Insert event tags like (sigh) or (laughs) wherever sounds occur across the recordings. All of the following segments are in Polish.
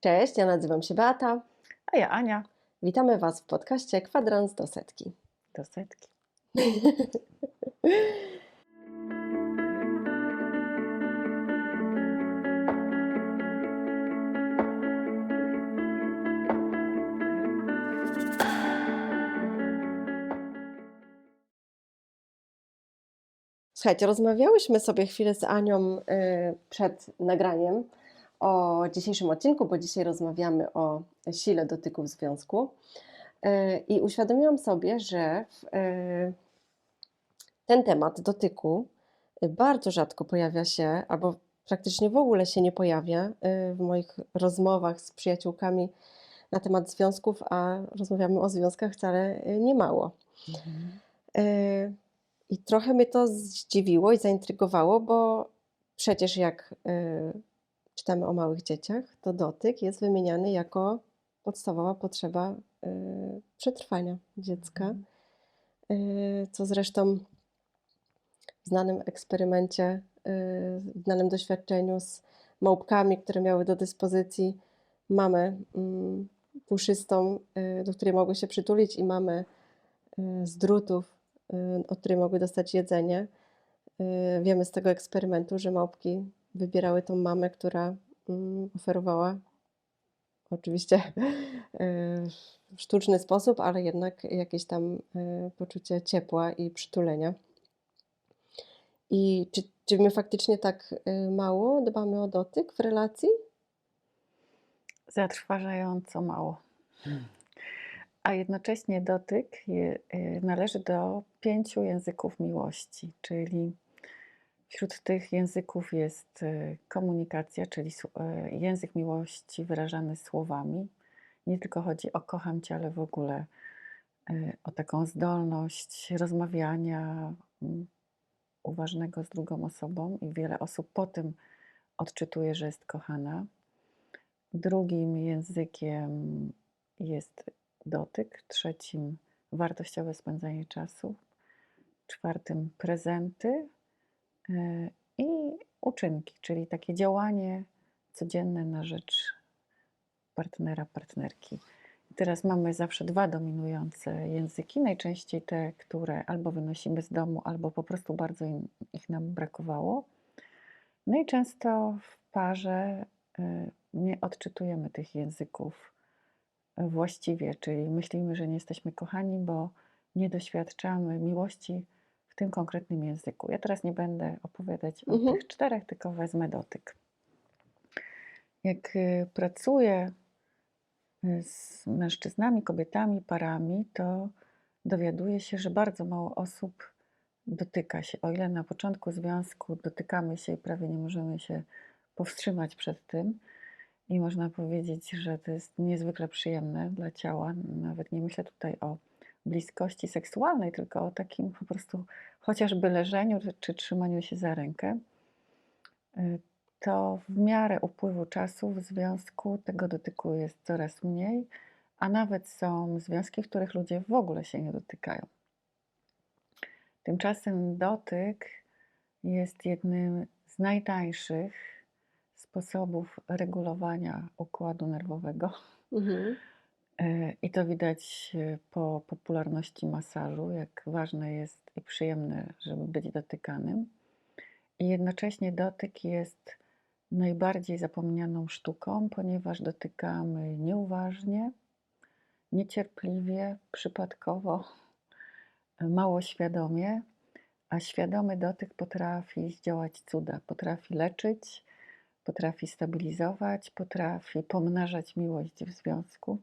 Cześć, ja nazywam się Beata. A ja Ania. Witamy Was w podcaście Kwadrans do setki. Do setki. Słuchajcie, rozmawiałyśmy sobie chwilę z Anią y, przed nagraniem o dzisiejszym odcinku, bo dzisiaj rozmawiamy o sile dotyku w związku. Y, I uświadomiłam sobie, że y, ten temat dotyku bardzo rzadko pojawia się, albo praktycznie w ogóle się nie pojawia w moich rozmowach z przyjaciółkami na temat związków, a rozmawiamy o związkach wcale nie mało. Mhm. I trochę mnie to zdziwiło i zaintrygowało, bo przecież jak czytamy o małych dzieciach, to dotyk jest wymieniany jako podstawowa potrzeba y, przetrwania dziecka. Mhm. Y, co zresztą w znanym eksperymencie, w znanym doświadczeniu z małpkami, które miały do dyspozycji mamę mm, puszystą, do której mogły się przytulić, i mamę z drutów Y, od której mogły dostać jedzenie. Y, wiemy z tego eksperymentu, że małpki wybierały tą mamę, która mm, oferowała oczywiście y, (laughs) w sztuczny sposób, ale jednak jakieś tam poczucie ciepła i przytulenia. I czy, czy my faktycznie tak mało dbamy o dotyk w relacji? Zatrważająco mało. Hmm a jednocześnie dotyk należy do pięciu języków miłości, czyli wśród tych języków jest y, komunikacja, czyli y, język miłości wyrażany słowami. Nie tylko chodzi o kocham cię, ale w ogóle o taką zdolność rozmawiania mm, uważnego z drugą osobą i wiele osób po tym odczytuje, że jest kochana. Drugim językiem jest dotyk, trzecim wartościowe spędzanie czasu, czwartym prezenty e, i uczynki, czyli takie działanie codzienne na rzecz partnera, partnerki. teraz mamy zawsze dwa dominujące języki, najczęściej te, które albo wynosimy z domu, albo po prostu bardzo im, ich nam brakowało. No i często w parze e, nie odczytujemy tych języków właściwie, czyli myślimy, że nie jesteśmy kochani, bo nie doświadczamy miłości tym konkretnym języku. Ja teraz nie będę opowiadać mhm. o tych czterech, tylko wezmę dotyk. Jak y, pracuję y, z mężczyznami, kobietami, parami, to dowiaduję się, że bardzo mało osób dotyka się. O ile na początku związku dotykamy się i prawie nie możemy się powstrzymać przed tym, i można powiedzieć, że to jest niezwykle przyjemne dla ciała. Nawet nie myślę tutaj o bliskości seksualnej, tylko o takim po prostu chociażby leżeniu czy trzymaniu się za rękę. Y, to w miarę upływu czasu w związku tego dotyku jest coraz mniej, a nawet są związki, w których ludzie w ogóle się nie dotykają. Tymczasem dotyk jest jednym z najtańszych sposobów regulowania układu nerwowego. Mhm. E, I to widać e, po popularności masażu, jak ważne jest i przyjemne, żeby być dotykanym. I jednocześnie dotyk jest najbardziej zapomnianą sztuką, ponieważ dotykamy nieuważnie, niecierpliwie, przypadkowo, mało świadomie, a świadomy dotyk potrafi zdziałać cuda, potrafi leczyć, potrafi stabilizować, potrafi pomnażać miłość w związku.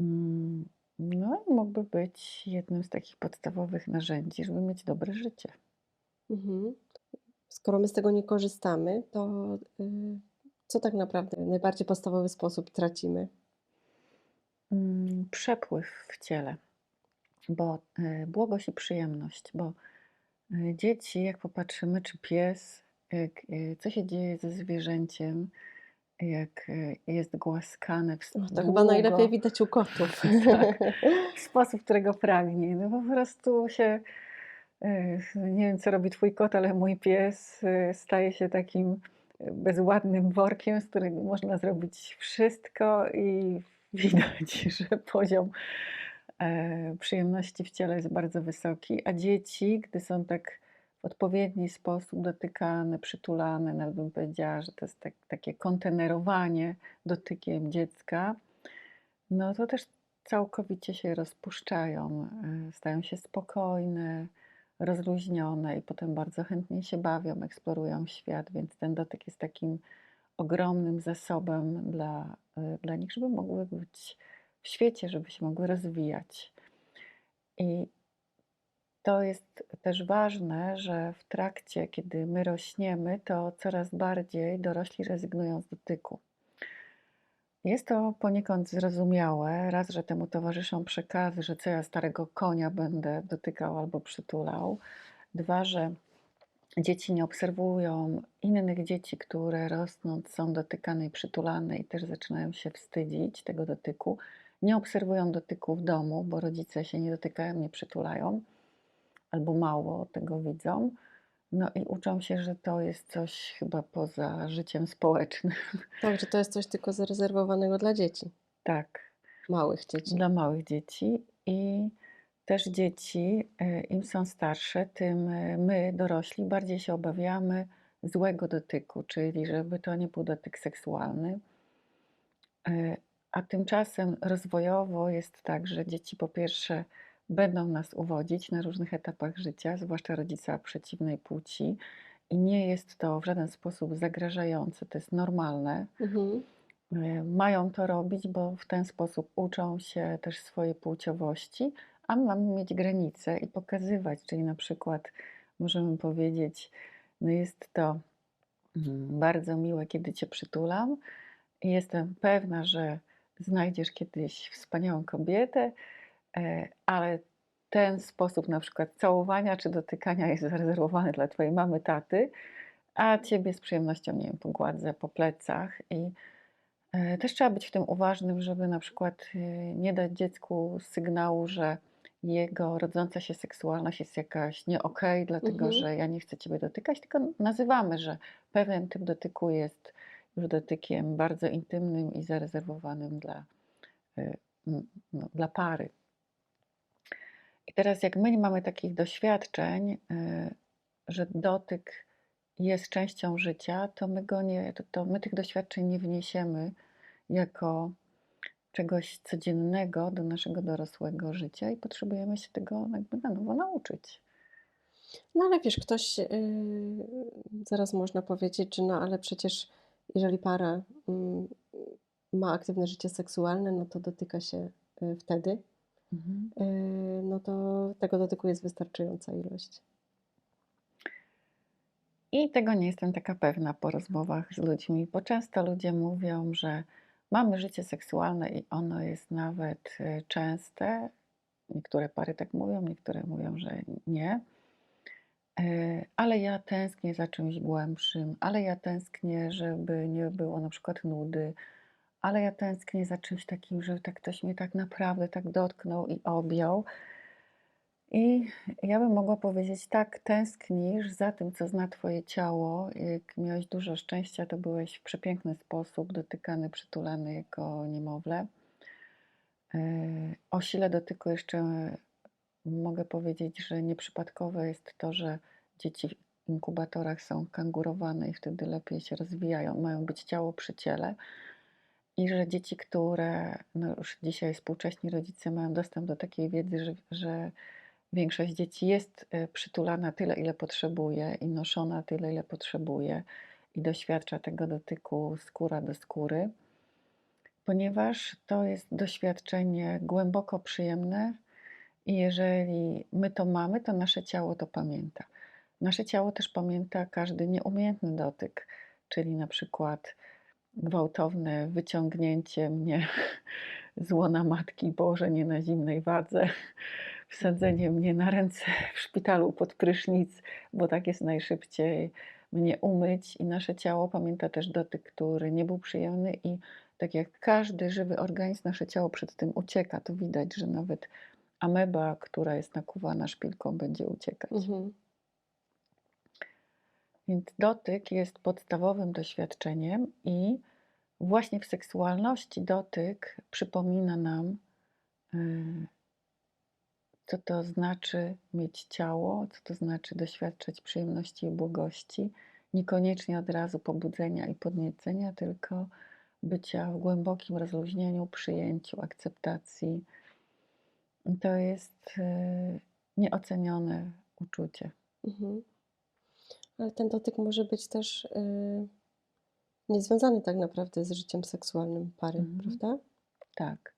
Mm, no i mógłby być jednym z takich podstawowych narzędzi, żeby mieć dobre życie. Mhm. Skoro my z tego nie korzystamy, to y, co tak naprawdę w najbardziej podstawowy sposób tracimy? Mm, przepływ w ciele, bo y, błogość i przyjemność, bo y, dzieci, jak popatrzymy, czy pies, co się dzieje ze zwierzęciem, jak e, jest głaskane w no, To chyba najlepiej widać u kotów. (laughs) tak, (laughs) w sposób, którego pragnie. No po prostu się, e, nie wiem co robi twój kot, ale mój pies staje się takim bezładnym workiem, z którego można zrobić wszystko i (laughs) widać, że poziom e, przyjemności w ciele jest bardzo wysoki, a dzieci, gdy są tak w odpowiedni sposób dotykane, przytulane, nawet bym powiedziała, że to jest tak, takie kontenerowanie dotykiem dziecka, no to też całkowicie się rozpuszczają, e, stają się spokojne, rozluźnione i potem bardzo chętnie się bawią, eksplorują świat, więc ten dotyk jest takim ogromnym zasobem dla, e, dla nich, żeby mogły być w świecie, żeby się mogły rozwijać. I to jest też ważne, że w trakcie, kiedy my rośniemy, to coraz bardziej dorośli rezygnują z dotyku. Jest to poniekąd zrozumiałe. Raz, że temu towarzyszą przekazy, że co ja starego konia będę dotykał albo przytulał. Dwa, że dzieci nie obserwują innych dzieci, które rosnąc są dotykane i przytulane i też zaczynają się wstydzić tego dotyku. Nie obserwują dotyku w domu, bo rodzice się nie dotykają, nie przytulają albo mało tego widzą. No i uczą się, że to jest coś chyba poza życiem społecznym. (laughs) Tak, że to jest coś tylko zarezerwowanego dla dzieci, Tak, małych dzieci. dla małych dzieci. I też dzieci, e, im są starsze, tym e, my, dorośli, bardziej się obawiamy złego dotyku, czyli żeby to nie był dotyk seksualny. E, A tymczasem rozwojowo jest tak, że dzieci po pierwsze będą nas uwodzić na różnych etapach życia, zwłaszcza rodzica przeciwnej płci, i nie jest to w żaden sposób zagrażające, to jest normalne. Mhm. E, Mają to robić, bo w ten sposób uczą się też swojej płciowości, a my mamy mieć granice i pokazywać, czyli na przykład możemy powiedzieć, no jest to mm, bardzo miłe, kiedy Cię przytulam i jestem pewna, że znajdziesz kiedyś wspaniałą kobietę, ale ten sposób na przykład całowania czy dotykania jest zarezerwowany dla Twojej mamy, taty, a Ciebie z przyjemnością, nie wiem, pogładzę po plecach i E, Też trzeba być w tym uważnym, żeby na przykład e, nie dać dziecku sygnału, że jego rodząca się seksualność jest jakaś nie okej, dlatego Mhm. że ja nie chcę ciebie dotykać, tylko nazywamy, że pewien typ dotyku jest już dotykiem bardzo intymnym i zarezerwowanym dla, e, no, dla pary. I teraz, jak my nie mamy takich doświadczeń, e, że dotyk jest częścią życia, to my go nie, to, to my tych doświadczeń nie wniesiemy jako czegoś codziennego do naszego dorosłego życia i potrzebujemy się tego jakby na nowo nauczyć. No ale wiesz, ktoś, yy, zaraz można powiedzieć, że no ale przecież jeżeli para mm, ma aktywne życie seksualne, no to dotyka się y, wtedy, Mhm. yy, no to tego dotyku jest wystarczająca ilość. I tego nie jestem taka pewna po rozmowach z ludźmi, bo często ludzie mówią, że mamy życie seksualne i ono jest nawet e, częste. Niektóre pary tak mówią, niektóre mówią, że nie. E, Ale ja tęsknię za czymś głębszym, ale ja tęsknię, żeby nie było na przykład nudy, ale ja tęsknię za czymś takim, że tak ktoś mnie tak naprawdę tak dotknął i objął. I ja bym mogła powiedzieć, tak, tęsknisz za tym, co zna Twoje ciało. Jak miałeś dużo szczęścia, to byłeś w przepiękny sposób dotykany, przytulany jako niemowlę. E, O sile dotyku jeszcze mogę powiedzieć, że nieprzypadkowe jest to, że dzieci w inkubatorach są kangurowane i wtedy lepiej się rozwijają, mają być ciało przy ciele. I że dzieci, które no już dzisiaj współcześni rodzice mają dostęp do takiej wiedzy, że, że większość dzieci jest e, przytulana tyle, ile potrzebuje i noszona tyle, ile potrzebuje i doświadcza tego dotyku skóra do skóry, ponieważ to jest doświadczenie głęboko przyjemne i jeżeli my to mamy, to nasze ciało to pamięta. Nasze ciało też pamięta każdy nieumiejętny dotyk, czyli na przykład gwałtowne wyciągnięcie mnie (laughs) z łona matki, położenie na zimnej wadze, wsadzenie mnie na ręce w szpitalu pod prysznic, bo tak jest najszybciej mnie umyć i nasze ciało pamięta też dotyk, który nie był przyjemny i tak jak każdy żywy organizm, nasze ciało przed tym ucieka. To widać, że nawet ameba, która jest nakuwana szpilką, będzie uciekać. Mhm. Więc dotyk jest podstawowym doświadczeniem i właśnie w seksualności dotyk przypomina nam, y, co to znaczy mieć ciało, co to znaczy doświadczać przyjemności i błogości. Niekoniecznie od razu pobudzenia i podniecenia, tylko bycia w głębokim rozluźnieniu, przyjęciu, akceptacji. To jest y, nieocenione uczucie. Mhm. Ale ten dotyk może być też y, niezwiązany tak naprawdę z życiem seksualnym pary, Mhm. prawda? Tak.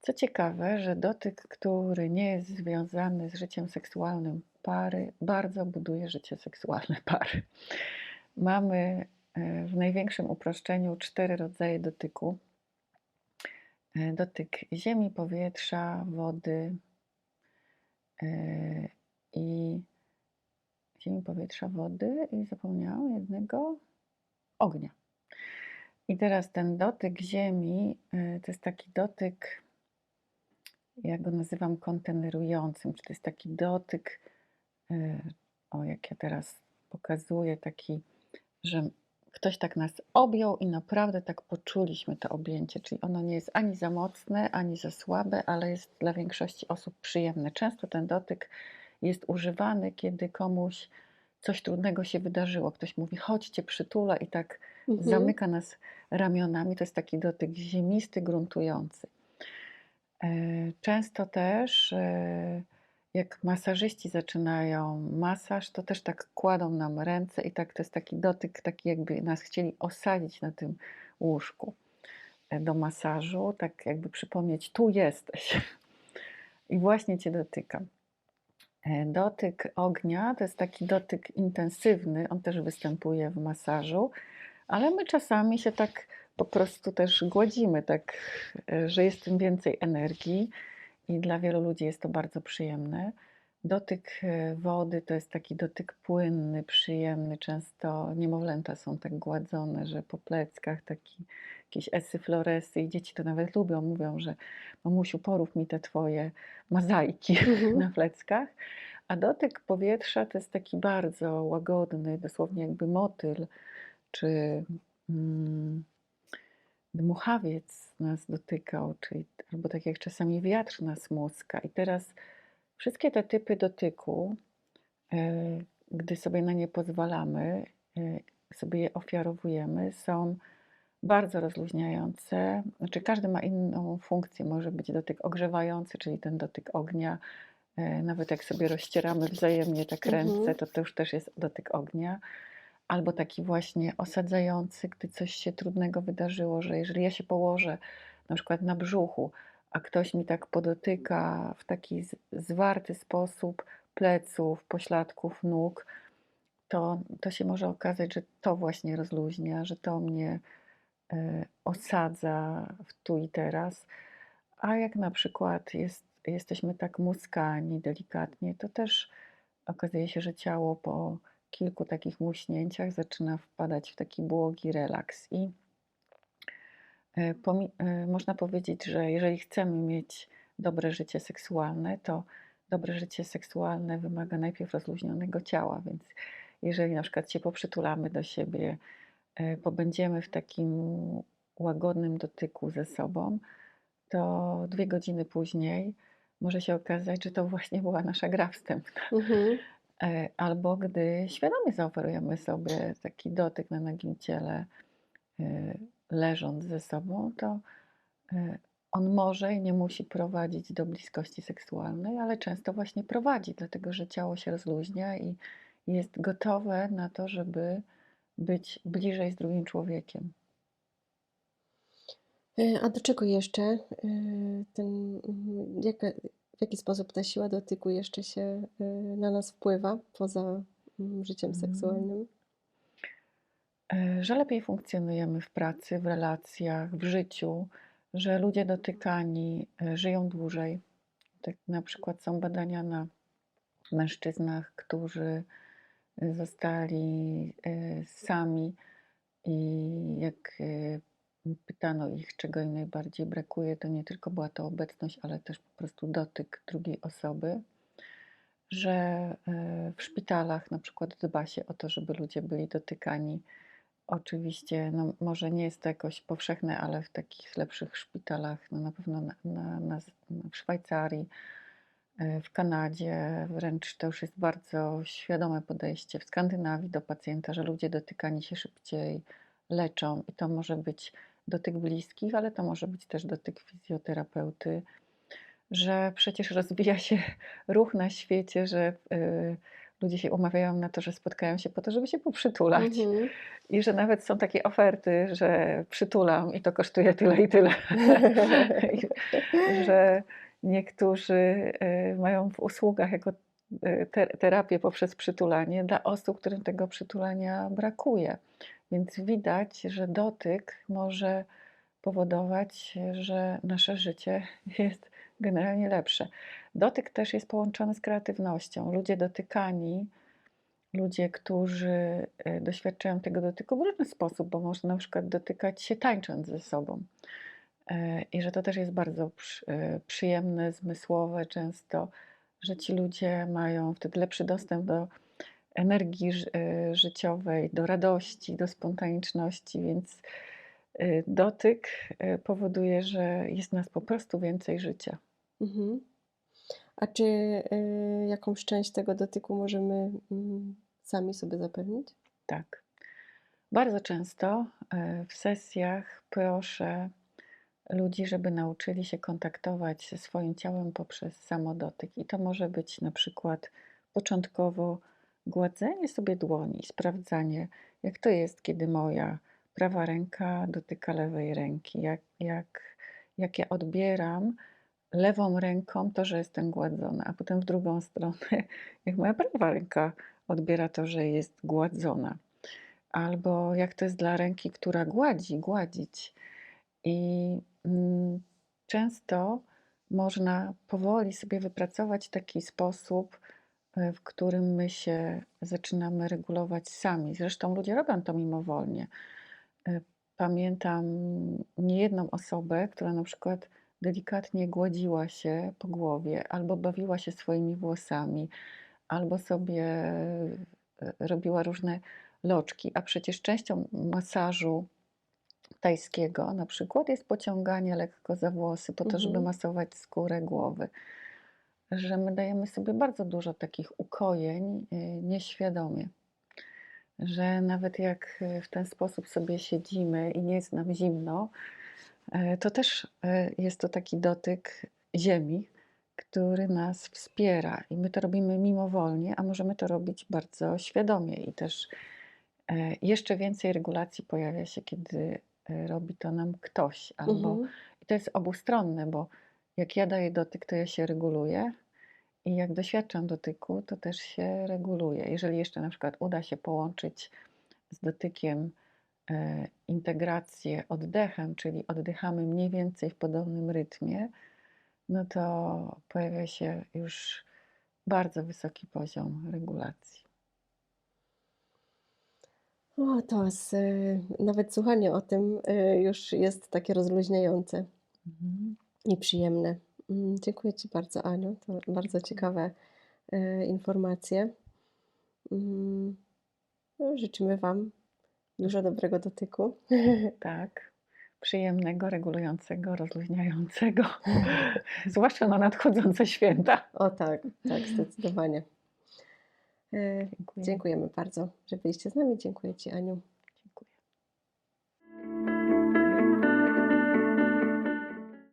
Co ciekawe, że dotyk, który nie jest związany z życiem seksualnym pary, bardzo buduje życie seksualne (laughs) pary. Mamy e, w największym uproszczeniu cztery rodzaje dotyku. E, Dotyk ziemi, powietrza, wody i ziemi, powietrza, wody i zapomniałam jednego ognia. I teraz ten dotyk ziemi y, to jest taki dotyk, ja go nazywam kontenerującym, czy to jest taki dotyk, y, o jak ja teraz pokazuję, taki, że ktoś tak nas objął i naprawdę tak poczuliśmy to objęcie, czyli ono nie jest ani za mocne, ani za słabe, ale jest dla większości osób przyjemne. Często ten dotyk jest używany, kiedy komuś coś trudnego się wydarzyło. Ktoś mówi, chodźcie, przytula i tak Mhm. zamyka nas ramionami. To jest taki dotyk ziemisty, gruntujący. E, Często też, e, jak masażyści zaczynają masaż, to też tak kładą nam ręce i tak to jest taki dotyk, taki jakby nas chcieli osadzić na tym łóżku e, do masażu, tak jakby przypomnieć, tu jesteś i właśnie Cię dotykam. E, Dotyk ognia to jest taki dotyk intensywny, on też występuje w masażu, ale my czasami się tak po prostu też gładzimy, tak, e, że jest tym więcej energii i dla wielu ludzi jest to bardzo przyjemne. Dotyk e, wody to jest taki dotyk płynny, przyjemny. Często niemowlęta są tak gładzone, że po pleckach taki, jakieś esy, floresy i dzieci to nawet lubią. Mówią, że mamusiu porób mi te twoje mozaiki Mhm. (laughs) na pleckach. A dotyk powietrza to jest taki bardzo łagodny, dosłownie jakby motyl, czy mm, dmuchawiec nas dotykał, czyli, albo tak jak czasami wiatr nas muska. I teraz wszystkie te typy dotyku, e, gdy sobie na nie pozwalamy, e, sobie je ofiarowujemy, są bardzo rozluźniające. Znaczy, każdy ma inną funkcję. Może być dotyk ogrzewający, czyli ten dotyk ognia. E, Nawet jak sobie rozcieramy wzajemnie tak ręce, Mhm. to to już też jest dotyk ognia. Albo taki właśnie osadzający, gdy coś się trudnego wydarzyło, że jeżeli ja się położę na przykład na brzuchu, a ktoś mi tak podotyka w taki zwarty sposób pleców, pośladków, nóg, to, to się może okazać, że to właśnie rozluźnia, że to mnie osadza w tu i teraz. A jak na przykład jest, jesteśmy tak muskani delikatnie, to też okazuje się, że ciało po kilku takich muśnięciach zaczyna wpadać w taki błogi relaks. I e, e, można powiedzieć, że jeżeli chcemy mieć dobre życie seksualne, to dobre życie seksualne wymaga najpierw rozluźnionego ciała, więc jeżeli na przykład się poprzytulamy do siebie, e, pobędziemy w takim łagodnym dotyku ze sobą, to dwie godziny później może się okazać, że to właśnie była nasza gra wstępna. Mhm. E, Albo gdy świadomie zaoferujemy sobie taki dotyk na nagim ciele, e, leżąc ze sobą, to on może i nie musi prowadzić do bliskości seksualnej, ale często właśnie prowadzi, dlatego że ciało się rozluźnia i jest gotowe na to, żeby być bliżej z drugim człowiekiem. E, A do czego jeszcze e, ten, mhm, jaka, w jaki sposób ta siła dotyku jeszcze się e, na nas wpływa poza mm, życiem Mhm. seksualnym? Że lepiej funkcjonujemy w pracy, w relacjach, w życiu, że ludzie dotykani żyją dłużej. Tak na przykład są badania na mężczyznach, którzy zostali e, sami i jak e, pytano ich, czego im najbardziej brakuje, to nie tylko była to obecność, ale też po prostu dotyk drugiej osoby. że e, w szpitalach na przykład dba się o to, żeby ludzie byli dotykani. Oczywiście, no, może nie jest to jakoś powszechne, ale w takich lepszych szpitalach, no na pewno na, na, na, w Szwajcarii, w Kanadzie, wręcz to już jest bardzo świadome podejście w Skandynawii do pacjenta, że ludzie dotykani się szybciej leczą i to może być dotyk bliskich, ale to może być też dotyk fizjoterapeuty, że przecież rozwija się (laughs) ruch na świecie, że y, ludzie się umawiają na to, że spotkają się po to, żeby się poprzytulać. Mhm. I że nawet są takie oferty, że przytulam i to kosztuje tyle i tyle. (laughs) (laughs) I że niektórzy y, mają w usługach jako y, te- terapię poprzez przytulanie dla osób, którym tego przytulania brakuje. Więc widać, że dotyk może powodować, że nasze życie (laughs) jest generalnie lepsze. Dotyk też jest połączony z kreatywnością. Ludzie dotykani, ludzie, którzy e, doświadczają tego dotyku w różny sposób, bo można na przykład dotykać się tańcząc ze sobą. E, I że to też jest bardzo e, przyjemne, zmysłowe często, że ci ludzie mają wtedy lepszy dostęp do energii e, życiowej, do radości, do spontaniczności, więc dotyk powoduje, że jest nas po prostu więcej życia. Mhm. A czy y, jakąś część tego dotyku możemy mm, sami sobie zapewnić? Tak. Bardzo często w sesjach proszę ludzi, żeby nauczyli się kontaktować ze swoim ciałem poprzez samodotyk. I to może być na przykład początkowo gładzenie sobie dłoni, sprawdzanie, jak to jest, kiedy moja prawa ręka dotyka lewej ręki, jak, jak, jak ja odbieram lewą ręką to, że jestem gładzona, a potem w drugą stronę, (laughs) jak moja prawa ręka odbiera to, że jest gładzona. Albo jak to jest dla ręki, która gładzi, gładzić. I mm, często można powoli sobie wypracować taki sposób, e, w którym my się zaczynamy regulować sami. Zresztą ludzie robią to mimowolnie. E, Pamiętam niejedną osobę, która na przykład delikatnie gładziła się po głowie, albo bawiła się swoimi włosami, albo sobie e, robiła różne loczki, a przecież częścią masażu tajskiego na przykład jest pociąganie lekko za włosy po to, żeby Mhm. masować skórę głowy. Że my dajemy sobie bardzo dużo takich ukojeń y, nieświadomie. Że nawet jak y, w ten sposób sobie siedzimy i nie jest nam zimno, e, to też jest to taki dotyk ziemi, który nas wspiera i my to robimy mimowolnie, a możemy to robić bardzo świadomie i też jeszcze więcej regulacji pojawia się, kiedy robi to nam ktoś albo Mhm. i to jest obustronne, bo jak ja daję dotyk, to ja się reguluję i jak doświadczam dotyku, to też się reguluję. Jeżeli jeszcze na przykład uda się połączyć z dotykiem e, integrację oddechem, czyli oddychamy mniej więcej w podobnym rytmie, no to pojawia się już bardzo wysoki poziom regulacji. O, to jest, y, nawet słuchanie o tym y, już jest takie rozluźniające Mhm. i przyjemne. Mm, Dziękuję Ci bardzo, Aniu. To bardzo ciekawe y, informacje. Mm, no, Życzymy Wam dużo dobrego dotyku. (laughs) Tak, przyjemnego, regulującego, rozluźniającego, (laughs) (laughs) zwłaszcza na nadchodzące święta. O tak, tak, zdecydowanie. Y, Dziękuję. Dziękujemy bardzo, że byliście z nami. Dziękuję Ci, Aniu.